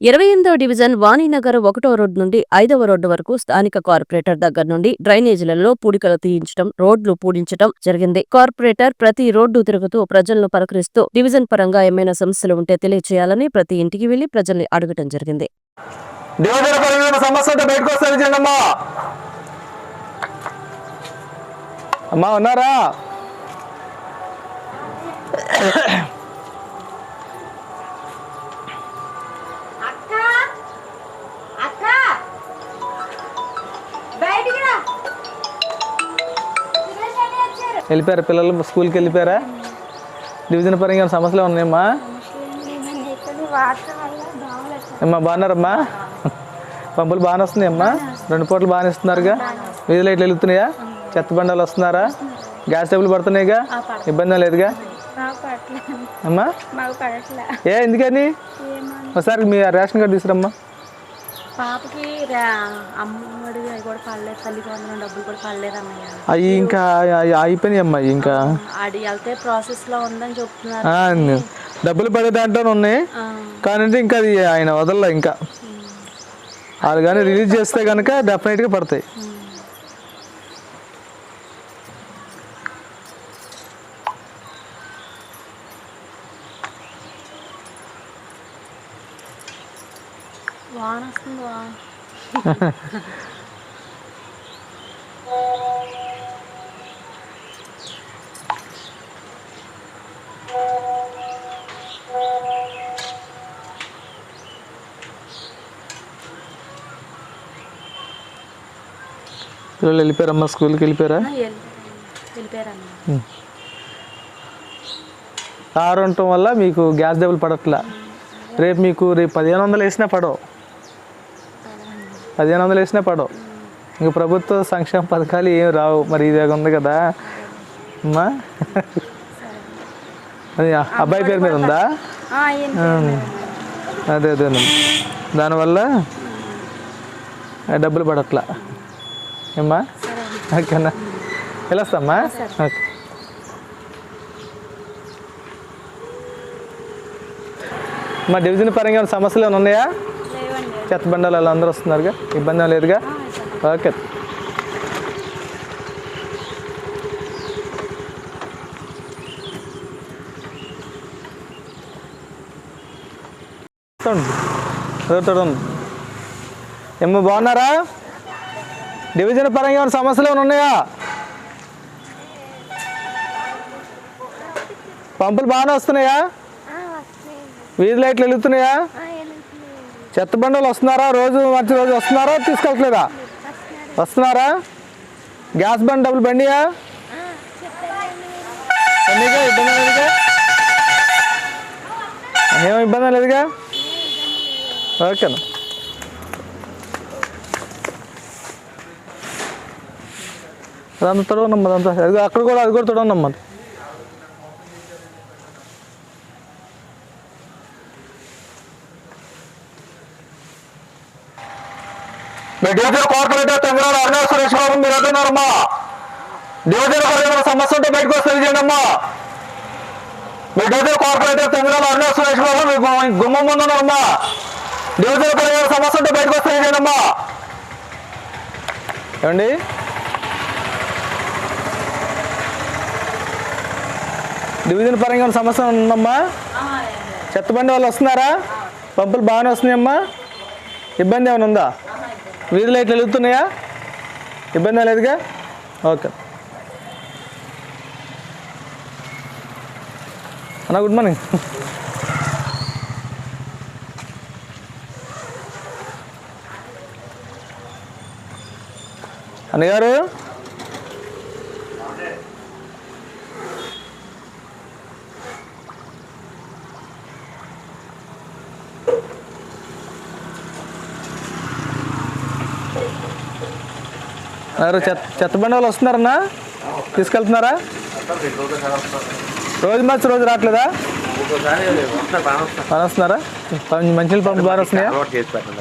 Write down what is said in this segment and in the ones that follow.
ఇరవై ఎనిమిదవ డివిజన్ వాణినగర్ ఒకటో రోడ్డు నుండి ఐదవ రోడ్డు వరకు స్థానిక కార్పొరేటర్ దగ్గర నుండి డ్రైనేజీలలో పూడికలు తీయించడం రోడ్లు పూడించడం జరిగింది. కార్పొరేటర్ ప్రతి రోడ్డు తిరుగుతూ ప్రజలను పలకరిస్తూ డివిజన్ పరంగా ఏమైనా సమస్యలు ఉంటే తెలియచేయాలని ప్రతి ఇంటికి వెళ్ళి ప్రజల్ని అడగటం జరిగింది. అమ్మా ఉన్నారా? వెళ్ళిపోయారా పిల్లలు? స్కూల్కి వెళ్ళిపోయారా? డివిజన్ పరంగా ఏమైనా సమస్యలు ఉన్నాయమ్మా? అమ్మా బాగున్నారమ్మా? పంపులు బాగానే వస్తున్నాయి అమ్మా రెండు పూటలు బాగానే ఇస్తున్నారుగా? వీధి లైట్లు వెళ్తున్నాయా చెత్త బండాలు వస్తున్నారా? గ్యాస్ టేబుల్ పడుతున్నాయిగా? ఇబ్బంది లేదుగా? అమ్మా? ఏ ఎందుకని? ఒకసారి మీ రేషన్ కార్డు తీసురమ్మా పాపకి అవి కూడా పడలేదు తల్లి కొందరం డబ్బులు కూడా పడలేదు అన్నయ్య. అవి ఇంకా అయిపోయినాయి అమ్మా ఇంకా. వెళ్తే ప్రాసెస్లో ఉందని చెప్తున్నారు డబ్బులు పడే దాంట్లోనే ఉన్నాయి. కానీ ఇంకా అది ఆయన వదలలే ఇంకా. వాళ్ళు కానీ రిలీజ్ చేస్తే కనుక డెఫినెట్గా పడతాయి. వాన వస్తుంది? పిల్లలు వెళ్ళిపోయారమ్మా స్కూల్కి వెళ్ళిపోయారా? కారు ఉండటం వల్ల మీకు గ్యాస్ డబ్బులు పడట్లా. రేపు మీకు రేపు పదిహేను వందలు వేసినా పడవు. పదిహేను వందలు వేసినా పడవు. ఇంక ప్రభుత్వ సంక్షేమ పథకాలు ఏం రావు. మరి ఇది ఉంది కదా. అమ్మా. అది అబ్బాయి పేరు మీద ఉందా? అదే అదేనమ్మా దానివల్ల డబ్బులు పడట్లా. ఏమ్మా? ఓకేనా? వెళ్ళొస్తామ్మా? ఓకే. మా డివిజన్ పరంగా ఏమైనా సమస్యలు ఏమైనా ఉన్నాయా? చెత్త బండాలు అలా అందరూ వస్తున్నారుగా? ఇబ్బంది లేదుగా? ఓకే. ఏమో బాగున్నారా? డివిజన్ పరంగా ఏమైనా సమస్యలు ఏమైనా ఉన్నాయా? పంపులు బాగానే వస్తున్నాయా? వీధి లైట్లు వెలుగుతున్నాయా? చెత్త బండలు వస్తున్నారా? రోజు మంచి రోజు వస్తున్నారా? తీసుకెళ్ళట్లేదా వస్తున్నారా. గ్యాస్ బండ్ డబ్బులు బండియా? బండిగా ఇబ్బంది లేదుగా? ఏం ఇబ్బంది లేదుగా ఓకేనా. అదంతా తొడవనమ్మా అదంతా. అది అక్కడ కూడా అది కూడా తొడవనమ్మా మీ డివిజన్ కార్పొరేటర్ తెంగరాడు అవినాష్ సురేష్ బాబు మీరు ఎక్కడున్నారమ్మా? డివిజన్ పరిధిలో సమస్య ఉంటే బయటకు వస్తే తెలియజేయండి అమ్మా మీ డివిజన్ కార్పొరేటర్ తెంగరాడు అవినాష్ సురేష్ బాబు మీ గుమ్మం ముందు ఉన్నారమ్మా. డివిజన్ సమస్య ఉంటే బయటకు వస్తే తెలియజేయండి అమ్మా ఏమండి? డివిజన్ పరంగా సమస్య ఉందమ్మా? చెత్త బండి వాళ్ళు వస్తున్నారా? పంపులు బాగానే వస్తున్నాయమ్మా. ఇబ్బంది ఏమైనా ఉందా? వీధి లైట్లు వెలుగుతున్నాయా? ఇబ్బంది లేదుగా? ఓకే. అన్న గుడ్ మార్నింగ్ అన్నయ్య చెత్త చెత్త బండి వాళ్ళు వస్తున్నారన్నా? తీసుకెళ్తున్నారా? రోజు మార్చి రోజు రావట్లేదా? బాగా వస్తున్నారా? మంచినీళ్ళ పంపు బాగా వస్తున్నాయా?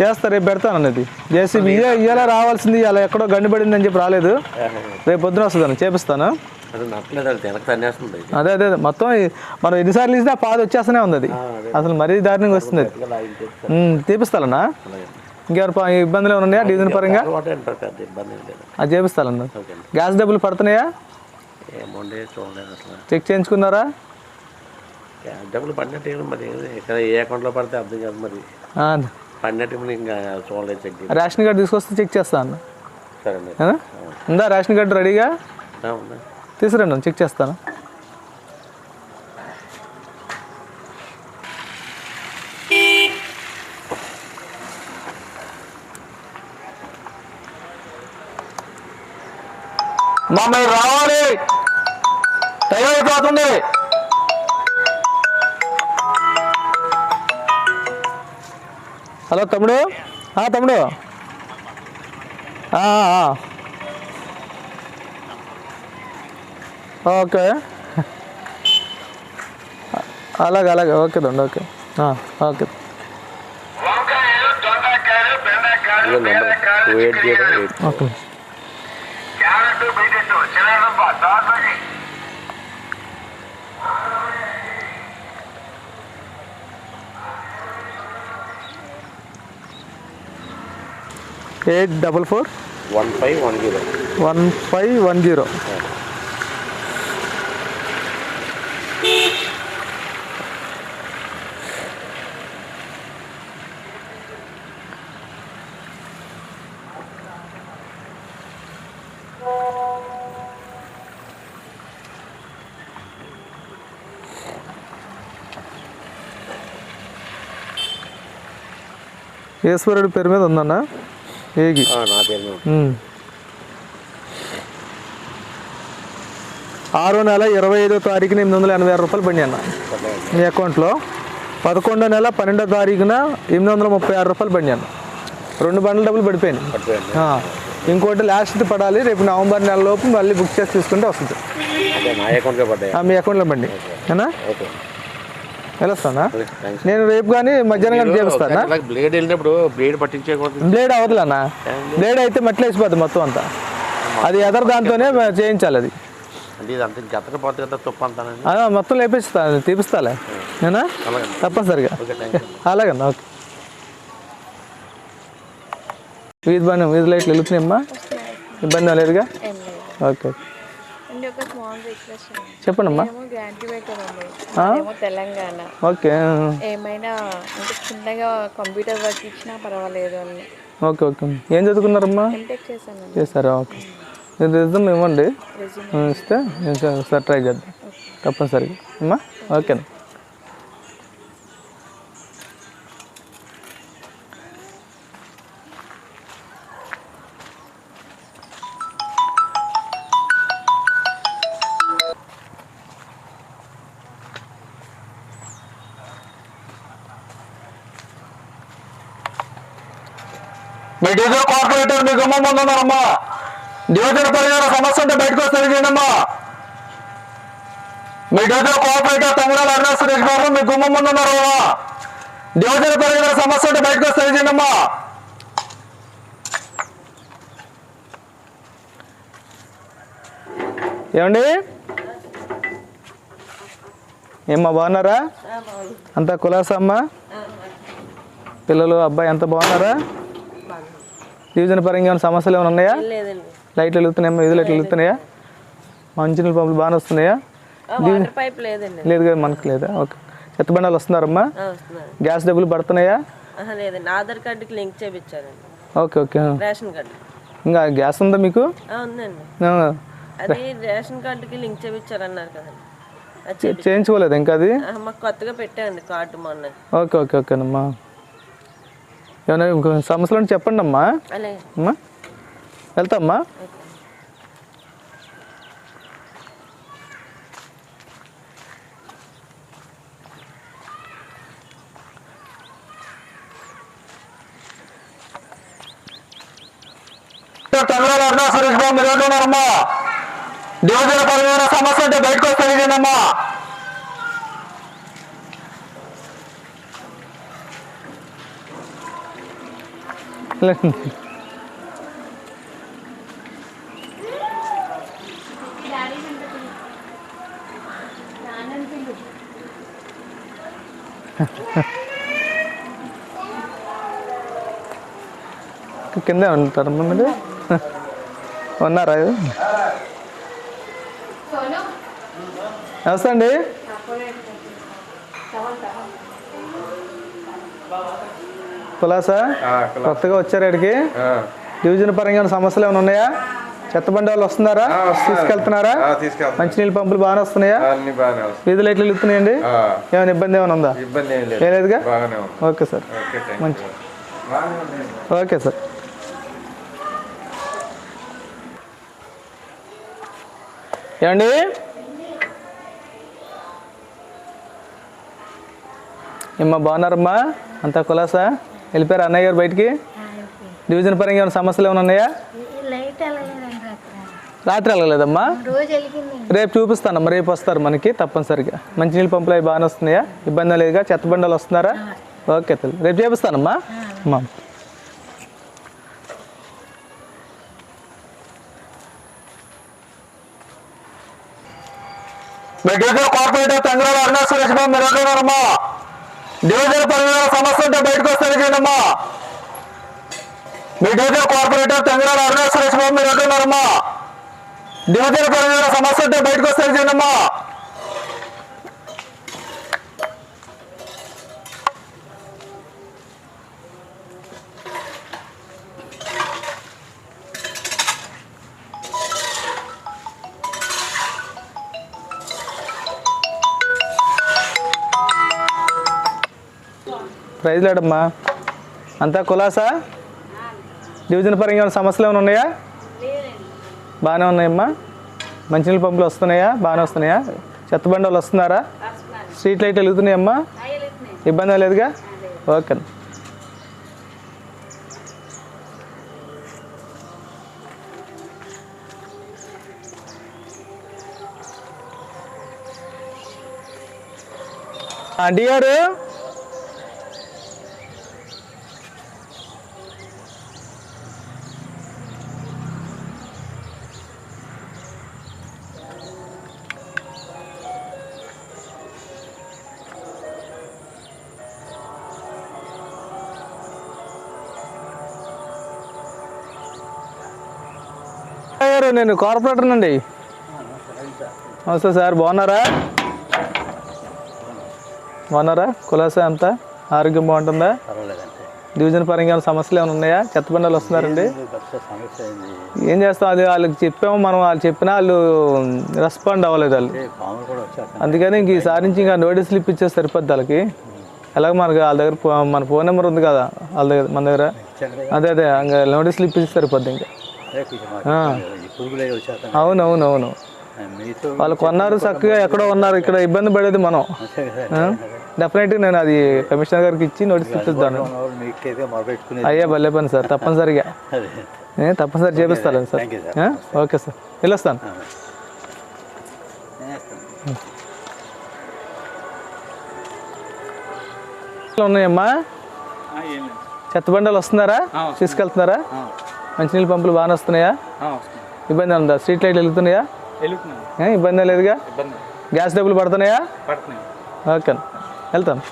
చేస్తారు రేపు పెడతాను అన్నది. జేసీబీ ఇయ్య ఇయ్యాల రావాల్సింది అలా ఎక్కడో గండి పడిందని చెప్పి రాలేదు. రేపు పొద్దున వస్తుందని చేపిస్తాను? అది అది. మొత్తం మనం ఎన్నిసార్లు ఇస్తే ఆ పాద వచ్చేస్తూనే ఉంది అది. అసలు మరీ దారుణంగా వస్తుంది. ఇలా తీపిస్తాలన్నా? ఇంకెవరు ఇబ్బందులు ఏమైనా ఉన్నాయా? డీజిల్ పరంగా? అది అండి. గ్యాస్ డబ్బులు పడుతున్నాయా? చెక్ చేయించుకున్నారా? డబ్బులు పడినట్టు మరి. ఏ అకౌంట్లో పడితే అర్థం కాదు మరి. ఆ, పడినట్టు మరి ఇంకా చూడలేదు చెక్ రేషన్ కార్డు తీసుకొస్తే చెక్ చేస్తా అన్న. సరే? ఉందా? రేషన్ కార్డు రెడీగా? తీసుకురండి చెక్ చేస్తాను. మా మీరు రావాలి. టైం అయిపోతుంది హలో తమ్ముడు? ఆ, తమ్ముడు. ఓకే. అలాగే అలాగే. ఓకే దండి ఓకే. ఆ, okay. Eight double four one five one zero. One five one zero. ఈశ్వరుడి పేరు మీద ఉందన్న? ఏగి. ఆరో నెల ఇరవై ఐదో తారీఖున ఎనిమిది వందల ఎనభై ఆరు రూపాయలు పడి అన్న. మీ అకౌంట్లో పదకొండో నెల పన్నెండో తారీఖున ఎనిమిది వందల ముప్పై ఆరు రూపాయలు పడి అన్న. రెండు బండ్ల డబ్బులు ఆ. ఇంకోటి లాస్ట్ పడాలి రేపు నవంబర్ నెల లోపు మళ్ళీ బుక్ చేసి తీసుకుంటే వస్తుంది. మీ అకౌంట్లో బండి ఓకే. వెళ్ళొస్తానా నేను రేపు కానీ మధ్యాహ్నం కానీ చేపిస్తానా? బ్లేడ్ వెళ్ళినప్పుడు బ్లేడ్ పట్టించేయకూడదు. బ్లేడ్ అవ్వదులన్నా బ్లేడ్ అయితే మట్టిలో వేసిపోద్ది మొత్తం అంతా. అది ఎదరు దాంతోనే చేయించాలి అది. మొత్తం లేపిస్తా తీపిస్తాలే. నేనా? అలాగే తప్పనిసరిగా. ఓకే అలాగన్నా ఓకే. వీధి బాగా వీధి లైట్లు వెళ్తున్నాయమ్మా ఇబ్బంది లేదుగా? లేదు. ఓకే. చెప్పండమ్మా. తెలంగాణ. ఓకే. ఏమైనా చిన్నగా కంప్యూటర్ వర్క్ ఇచ్చినా పర్వాలేదు అని. Okay okay. ఏం చదువుకున్నారమ్మా? చేస్తారా ఓకే. రిజమ్ ఇవ్వండి. ఇస్తే నేను స- ఒకసారి ట్రై చేద్దాం. తప్పనిసరిగా. అమ్మా ఓకే మీ డీజిల్ కార్పొరేటర్ మీ గుమ్మం ముందున్నారమ్మా డివిజన్ పరిహార సమస్య ఉంటే బయటకు వస్తే తెలియజేయండి అమ్మా మీ డీజిల్ కార్పొరేటర్ తమిళనాడు అరుణాచల్ సురేష్ బాబు మీ గుమ్మం ముందున్నారు డివిజన్ పరిహార సమస్య ఉంటే బయటకు వస్తే తెలియజేయండి అమ్మా ఏమండి? ఏమ్మా బాగున్నారా? అంతా కులాసా అమ్మా? పిల్లలు అబ్బాయి అంత బాగున్నారా? డివిజన్ పరంగా ఏమైనా సమస్యలు ఏమైనా ఉన్నాయా? లైట్లు వెలుగుతున్నాయా వీధులు లైట్లు వెలుగుతున్నాయా మంచినీళ్ళ పంపులు బాగానే వస్తున్నాయా? వాటర్ పైప్ లేదండి. లేదు కదా మనకు లేదా? ఓకే. చెత్తబండాలు వస్తున్నారమ్మా? వస్తున్నారు గ్యాస్ డబ్బులు పడుతున్నాయా? లేదండి. ఆధార్ కార్డుకి లింక్ చేయించారండి ఓకే ఓకే. Ration card. ఇంకా గ్యాస్ ఉందా మీకు? ఉందండి. అది రేషన్ కార్డుకి లింక్ చేయించారన్నారు కదండి. చేయించుకోలేదు ఇంకా అది? మాకు కొత్తగా పెట్టారండి కార్డు మొన్న. ఓకే ఓకే ఓకేనమ్మా. ఏమైనా సమస్యలు ఉంటే చెప్పండి అమ్మా. అమ్మా. వెళ్తామ్మా. సురేష్ బాబు మీరు ఉన్నారమ్మా? డివిజన్ పరమైన సమస్య అంటే బయటకు వస్తే తెలియజేయండమ్మా എന്താണ് തുറന്നത് ഒന്നാറായത് അവസ്ഥ ഉണ്ട് కులాసా? కొత్తగా వచ్చారు ఇక్కడికి. డివిజన్ పరంగా ఏమైనా సమస్యలు ఏమైనా ఉన్నాయా? చెత్త బండి వాళ్ళు వస్తున్నారా? తీసుకెళ్తున్నారా? తీసుకెళ్తాం మంచినీళ్ళ పంపులు బాగానే వస్తున్నాయా? వీధి లైట్లు వెళ్తున్నాయండి ఏమైనా ఇబ్బంది ఏమైనా ఉందా? ఏం ఏం లేదు. లేదుగా? Okay sir. మంచి. Okay sir. ఏమండి? ఏమ్మా బాగున్నారమ్మా? అంతా కులాసా? వెళ్ళిపోయారు అన్నయ్య గారు బయటికి? డివిజన్ పరంగా ఏమైనా సమస్యలు ఏమైనా ఉన్నాయా? రాత్రి వెళ్ళలేదమ్మా? రేపు చూపిస్తానమ్మా రేపు వస్తారు మనకి తప్పనిసరిగా. మంచినీళ్ళ పంపులు అవి బాగానే వస్తున్నాయా? ఇబ్బంది లేదుగా? చెత్త బండాలు వస్తున్నారా? ఓకే తల్లి. రేపు చేపిస్తానమ్మా. అమ్మా. మీ డివిజన్ కార్పొరేటర్ చంద్రబాబు సురేష్ బాబు మీరు ఎక్కడున్నారమ్మా? డివిజన్ పరంగా సమస్య ఉంటే బయటకు వస్తే తెలియజేయండమ్మా మీ డివిజన్ కార్పొరేటర్ చంద్రబాబు అవినాష్ బాబు మీరు ఎక్కడున్నారమ్మా డివిజన్ పరంగా సమస్య ఉంటే బయటకు వస్తే ప్రైజ్ లేడమ్మా. అంతా కులాసా? డివిజన్ పరంగా ఏమైనా సమస్యలు ఏమైనా ఉన్నాయా? బాగానే ఉన్నాయమ్మా. మంచినీళ్ళ పంపులు వస్తున్నాయా? బాగానే వస్తున్నాయా? చెత్త బండలు వాళ్ళు వస్తున్నారా? స్ట్రీట్ లైట్ వెలుగుతున్నాయమ్మా? ఇబ్బంది లేదుగా? ఓకే ఆంటీ గారు నేను కార్పొరేటర్ అండి నమస్తే సార్ బాగున్నారా? బాగున్నారా? కులాసా అంతా? ఆరోగ్యం బాగుంటుందా? డివిజన్ పరంగా ఏమైనా సమస్యలు ఏమైనా ఉన్నాయా? చెత్త బండాలు వస్తున్నారండి. ఏం చేస్తాం? అది వాళ్ళకి చెప్పాము మనం వాళ్ళు చెప్పినా వాళ్ళు రెస్పాండ్ అవ్వలేదు వాళ్ళు. అందుకని ఇంక ఈసారి నుంచి ఇంకా నోటీసులు ఇప్పించే సరిపోద్ది వాళ్ళకి. ఎలాగ మనకి వాళ్ళ దగ్గర మన ఫోన్ నెంబర్ ఉంది కదా వాళ్ళ దగ్గర మన దగ్గర. అదే అదే ఇంకా నోటీసులు ఇప్పించి సరిపోద్ది ఇంకా. ఆ. అవును అవును అవును వాళ్ళు కొన్నారు చక్కగా ఎక్కడో ఉన్నారు ఇక్కడ ఇబ్బంది పడేది మనం. డెఫినెట్గా నేను అది కమిషనర్ గారికి ఇచ్చి నోటీస్ ఇప్పిస్తాను అయ్యా భలే పని సార్ తప్పనిసరిగా. ఏ, తప్పనిసరి చేపిస్తాను సార్? Okay sir. వెళ్ళొస్తాను. ఉన్నాయమ్మా? చెత్త బండాలు వస్తున్నారా? తీసుకెళ్తున్నారా? మంచినీళ్ళ పంపులు బాగానే వస్తున్నాయా. ఇబ్బంది ఉందా స్ట్రీట్ లైట్లు వెళ్తున్నాయా ఇబ్బంది లేదుగా? గ్యాస్ డబ్బులు పడుతున్నాయా? ఓకే వెళ్తాను.